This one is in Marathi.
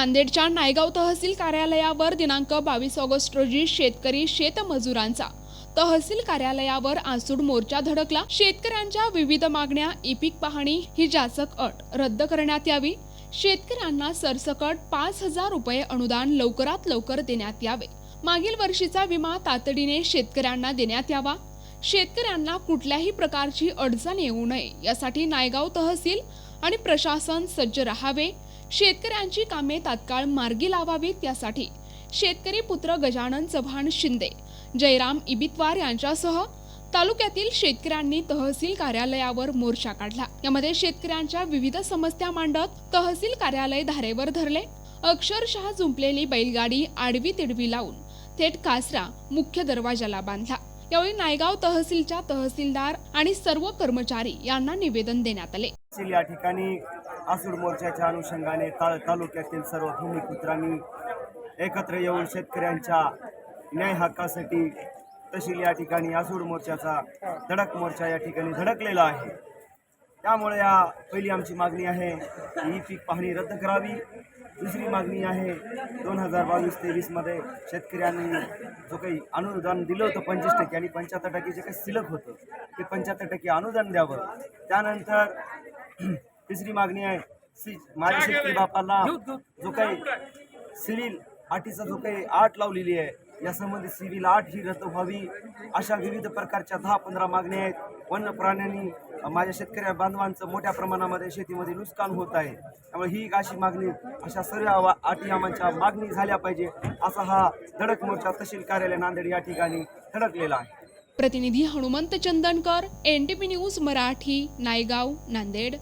नांदेडच्या नायगाव तहसील कार्यालयावर दिनांक बावीस ऑगस्ट रोजी शेतकरी शेतमजुरांचा. तहसील कार्यालयावर आसूड मोर्चा धडकला. शेतकऱ्यांच्या विविध मागण्या ई पीक पाहणी ही जाचक अट रद्द करण्यात यावी. शेतकऱ्यांना सरसकट पाच हजार रुपये अनुदान लवकरात लवकर देण्यात यावे. मागील वर्षीचा विमा तातडीने शेतकऱ्यांना देण्यात यावा. शेतकऱ्यांना कुठल्याही प्रकारची अडचण येऊ नये यासाठी नायगाव तहसील आणि प्रशासन सज्ज राहावे. शेतकऱ्यांची कामे तात्काळ मार्गी लावावीत यासाठी शेतकरी पुत्र गजानन चव्हाण शिंदे जयराम इबितवार यांच्यासह तालुक्यातील शेतकऱ्यांनी तहसील कार्यालयावर मोर्चा काढला. यामध्ये शेतकऱ्यांच्या विविध समस्या मांडत तहसील कार्यालय धारेवर धरले. अक्षरशः जुंपलेली बैलगाडी आडवी तिडवी लावून थेट कासरा मुख्य दरवाजाला बांधला. यावेळी नायगाव तहसीलच्या तहसीलदार आणि सर्व कर्मचारी यांना निवेदन देण्यात आले. या ठिकाणी आसूड मोर्चाच्या अनुषंगाने ता तालुक्यातील सर्व भूमिपुत्रांनी एकत्र येऊन शेतकऱ्यांच्या न्याय हक्कासाठी तहसील या ठिकाणी आसूड मोर्चाचा धडक मोर्चा या ठिकाणी धडकलेला आहे. त्यामुळे या पहिली आमची मागणी आहे की ही पीक पाहणी रद्द करावी. दुसरी मागणी आहे दोन हजार बावीस तेवीसमध्ये शेतकऱ्यांनी जो काही अनुदान दिलं होतं पंचवीस टक्के आणि पंच्याहत्तर टक्के जे काही शिल्लक होतं ते पंच्याहत्तर टक्के अनुदान द्यावं. त्यानंतर तिसरी मागणी आहे. सी माझ्या शेतकरी बापाला जो काही सिव्हिल अटीचा जो काही आट लावलेली आहे यासंबंधी सिव्हिल आठ ही रद्द व्हावी अशा विविध प्रकारच्या दहा पंधरा मागण्या आहेत. वन्य प्राण्यांनी माझ्या शेतकऱ्या बांधवांचं मोठ्या प्रमाणामध्ये शेतीमध्ये नुकसान होत आहे. त्यामुळे ही एक अशी मागणी अशा सर्व अटी आमांच्या मागणी झाल्या पाहिजे असा हा धडक मोर्चा तहसील कार्यालय नांदेड या ठिकाणी धडकलेला आहे. प्रतिनिधी Hanumant Chandankar N T P news Marathi Naigaon Nanded.